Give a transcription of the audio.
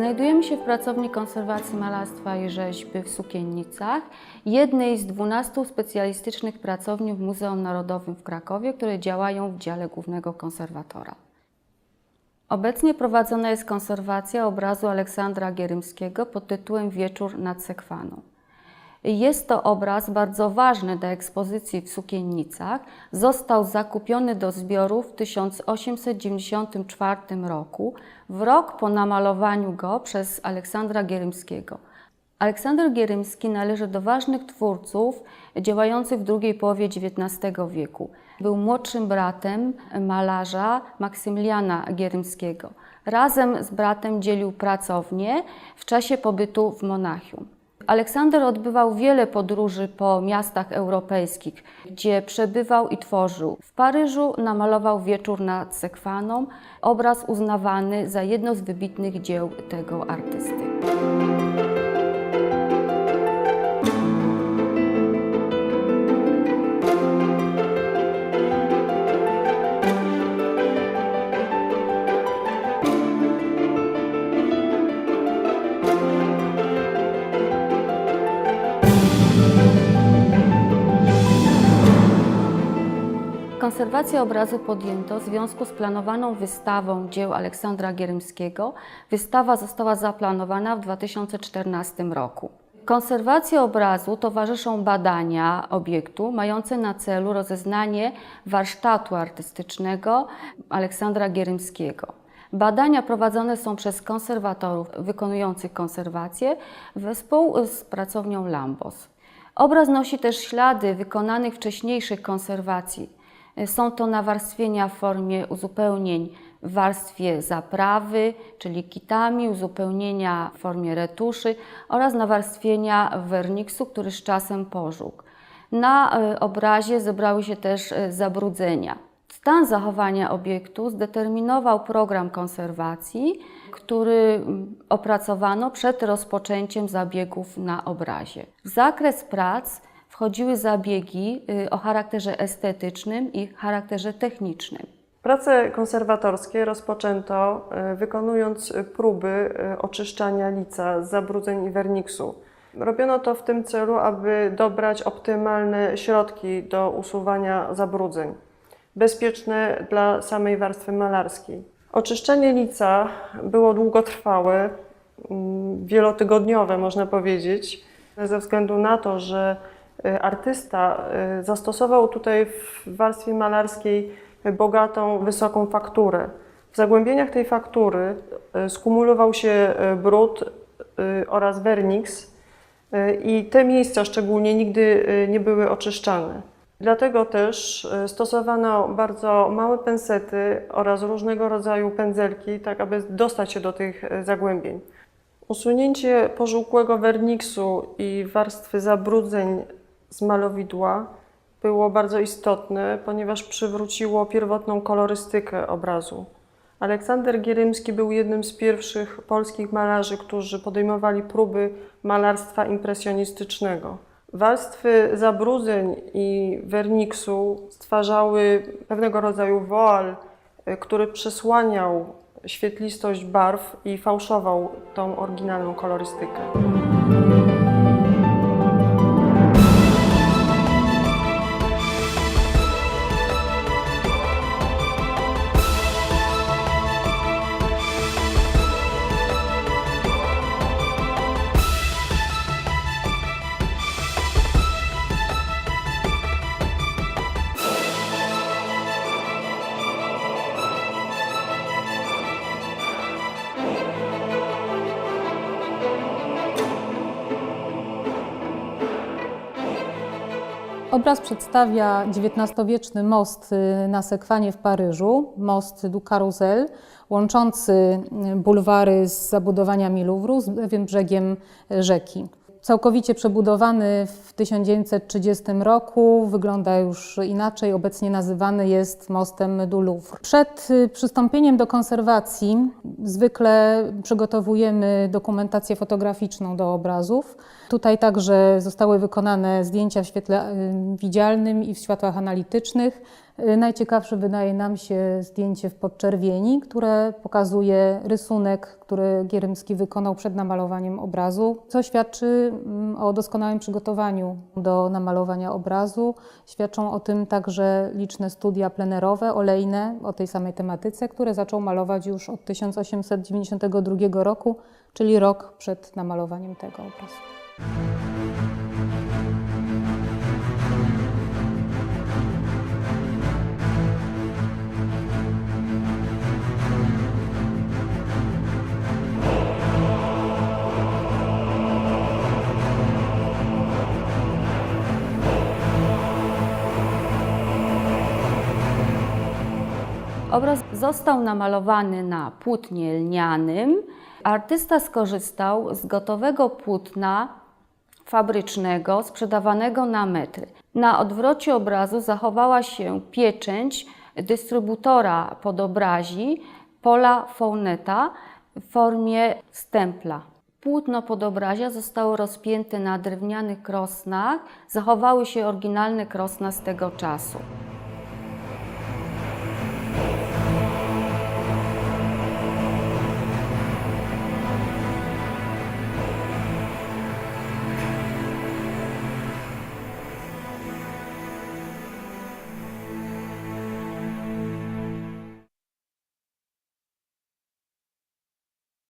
Znajdujemy się w pracowni konserwacji malarstwa i rzeźby w Sukiennicach, jednej z 12 specjalistycznych pracowni w Muzeum Narodowym w Krakowie, które działają w dziale głównego konserwatora. Obecnie prowadzona jest konserwacja obrazu Aleksandra Gierymskiego pod tytułem Wieczór nad Sekwaną. Jest to obraz bardzo ważny dla ekspozycji w Sukiennicach. Został zakupiony do zbioru w 1894 roku, w rok po namalowaniu go przez Aleksandra Gierymskiego. Aleksander Gierymski należy do ważnych twórców działających w drugiej połowie XIX wieku. Był młodszym bratem malarza Maksymiliana Gierymskiego. Razem z bratem dzielił pracownię w czasie pobytu w Monachium. Aleksander odbywał wiele podróży po miastach europejskich, gdzie przebywał i tworzył. W Paryżu namalował Wieczór nad Sekwaną, obraz uznawany za jedno z wybitnych dzieł tego artysty. Konserwację obrazu podjęto w związku z planowaną wystawą dzieł Aleksandra Gierymskiego. Wystawa została zaplanowana w 2014 roku. Konserwacji obrazu towarzyszą badania obiektu mające na celu rozeznanie warsztatu artystycznego Aleksandra Gierymskiego. Badania prowadzone są przez konserwatorów wykonujących konserwację wespół z pracownią Lambos. Obraz nosi też ślady wykonanych wcześniejszych konserwacji. Są to nawarstwienia w formie uzupełnień w warstwie zaprawy, czyli kitami, uzupełnienia w formie retuszy oraz nawarstwienia werniksu, który z czasem pożółkł. Na e, obrazie zebrały się też e, zabrudzenia. Stan zachowania obiektu zdeterminował program konserwacji, który opracowano przed rozpoczęciem zabiegów na obrazie. Zakres prac wchodziły zabiegi y, o charakterze estetycznym i charakterze technicznym. Prace konserwatorskie rozpoczęto e, wykonując próby e, oczyszczania lica z zabrudzeń i werniksu. Robiono to w tym celu, aby dobrać optymalne środki do usuwania zabrudzeń, bezpieczne dla samej warstwy malarskiej. Oczyszczanie lica było długotrwałe, mm, wielotygodniowe można powiedzieć, ze względu na to, że artysta e, zastosował tutaj w warstwie malarskiej bogatą, wysoką fakturę. W zagłębieniach tej faktury e, skumulował się brud oraz werniks i te miejsca szczególnie nigdy nie były oczyszczane. Dlatego też stosowano bardzo małe pensety oraz różnego rodzaju pędzelki, tak aby dostać się do tych zagłębień. Usunięcie pożółkłego werniksu i warstwy zabrudzeń z malowidła było bardzo istotne, ponieważ przywróciło pierwotną kolorystykę obrazu. Aleksander Gierymski był jednym z pierwszych polskich malarzy, którzy podejmowali próby malarstwa impresjonistycznego. Warstwy zabrudzeń i werniksu stwarzały pewnego rodzaju woal, y, który przesłaniał świetlistość barw i fałszował tą oryginalną kolorystykę. Obraz przedstawia XIX-wieczny most y, na Sekwanie w Paryżu, most du Carrousel, łączący y, bulwary z zabudowaniami Louvru z lewym brzegiem rzeki. Całkowicie przebudowany w 1930 roku, wygląda już inaczej, obecnie nazywany jest mostem du Louvre. Przed y, przystąpieniem do konserwacji zwykle przygotowujemy dokumentację fotograficzną do obrazów. Tutaj także zostały wykonane zdjęcia w świetle y, widzialnym i w światłach analitycznych. Y, Najciekawsze wydaje nam się zdjęcie w podczerwieni, które pokazuje rysunek, który Gierymski wykonał przed namalowaniem obrazu, co świadczy mm, o doskonałym przygotowaniu do namalowania obrazu. Świadczą o tym także liczne studia plenerowe, olejne o tej samej tematyce, które zaczął malować już od 1892 roku, czyli rok przed namalowaniem tego obrazu. Obraz został namalowany na płótnie lnianym. Artysta skorzystał z gotowego płótna fabrycznego sprzedawanego na metry. Na odwrocie obrazu zachowała się pieczęć dystrybutora podobrazi Pola Founeta w formie stempla. Płótno podobrazia zostało rozpięte na drewnianych krosnach, zachowały się oryginalne krosna z tego czasu.